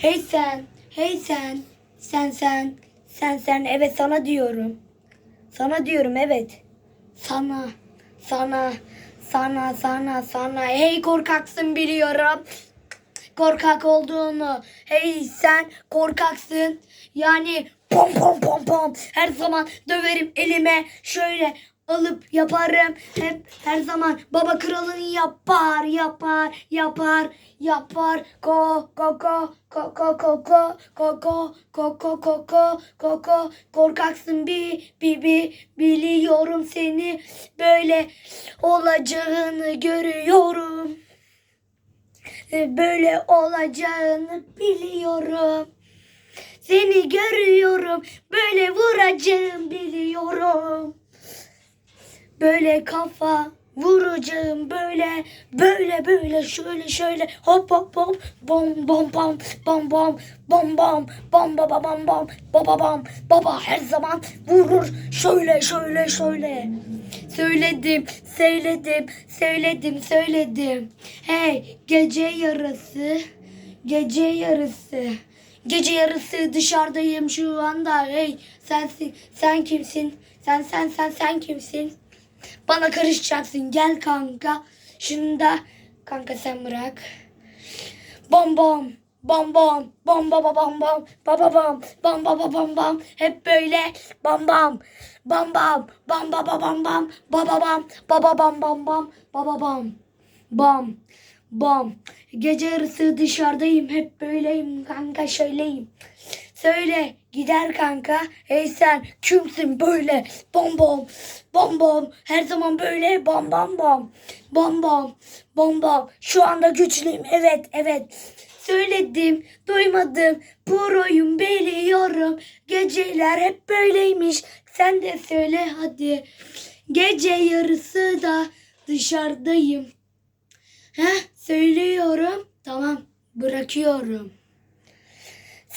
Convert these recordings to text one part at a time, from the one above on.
Hey sen, hey sen, sen sen, sen sen, evet sana diyorum. Sana diyorum evet. Sana, sana, sana, sana, sana. Hey korkaksın biliyorum. Korkak olduğunu. Hey sen korkaksın. Yani pom pom pom pom. Her zaman döverim elime. Şöyle alıp yaparım. Hep her zaman baba kralını yapar, yapar, yapar, yapar. Ko ko ko ko ko ko ko ko ko ko ko ko ko ko ko korkaksın bir bir bir biliyorum seni böyle olacağını görüyorum. E, Böyle olacağını biliyorum. Seni görüyorum. Böyle vuracağım biliyorum. Böyle kafa vuracağım böyle böyle böyle şöyle şöyle. Hop hop hop. Bom bom bom bom bom. Bom bom bom baba bom bom. Baba bom. Baba her zaman vurur. Şöyle şöyle şöyle. Söyledim söyledim söyledim söyledim. Hey gece yarısı gece yarısı. Gece yarısı dışarıdayım şu anda. Hey sensin sen kimsin? Sen sen sen sen kimsin bana karışacaksın. Gel kanka. Şunu da kanka sen bırak. Bom bom. Bom bom. Bom baba bom bom. Baba bom. Bom baba bom bom. Hep böyle. Bom bom. Bom bom. Bom baba bom bom. Baba bom. Baba bom bom bom. Baba bom. Bom. Bom. Gece yarısı dışarıdayım. Hep böyleyim kanka şöyleyim. Söyle gider kanka. Hey sen kimsin böyle? Bom bom. Bom bom. Her zaman böyle bom bom bom. Bom bom. Bom bom. Şu anda güçlüyüm. Evet evet. Söyledim, duymadım. Proyum biliyorum. Geceler hep böyleymiş. Sen de söyle hadi. Gece yarısı da dışarıdayım. Heh, söylüyorum. Tamam, bırakıyorum.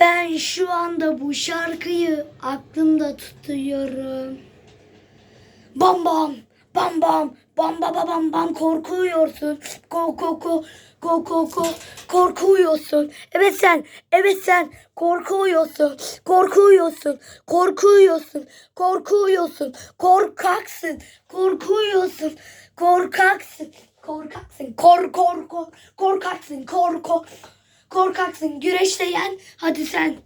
Ben şu anda bu şarkıyı aklımda tutuyorum. Bam bam bam bam bam bam bam bam korkuyorsun. Ko ko ko ko ko ko korkuyorsun. Evet sen, evet sen korkuyorsun. Korkuyorsun. Korkuyorsun. Korkuyorsun. Korkaksın. Korkuyorsun. Korkaksın. Korkaksın. Kor kor kor korkaksın. Kor kor korkaksın. Güreşleyen hadi sen.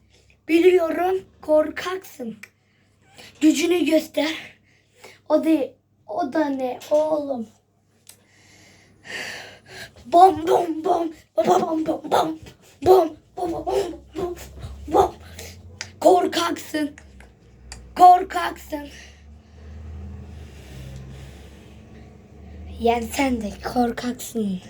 Biliyorum korkaksın. Gücünü göster. O da o da ne oğlum? Bom bom bom bom bom bom bom bom bom bom bom bom Korkaksın. Korkaksın. Yani sen de korkaksın.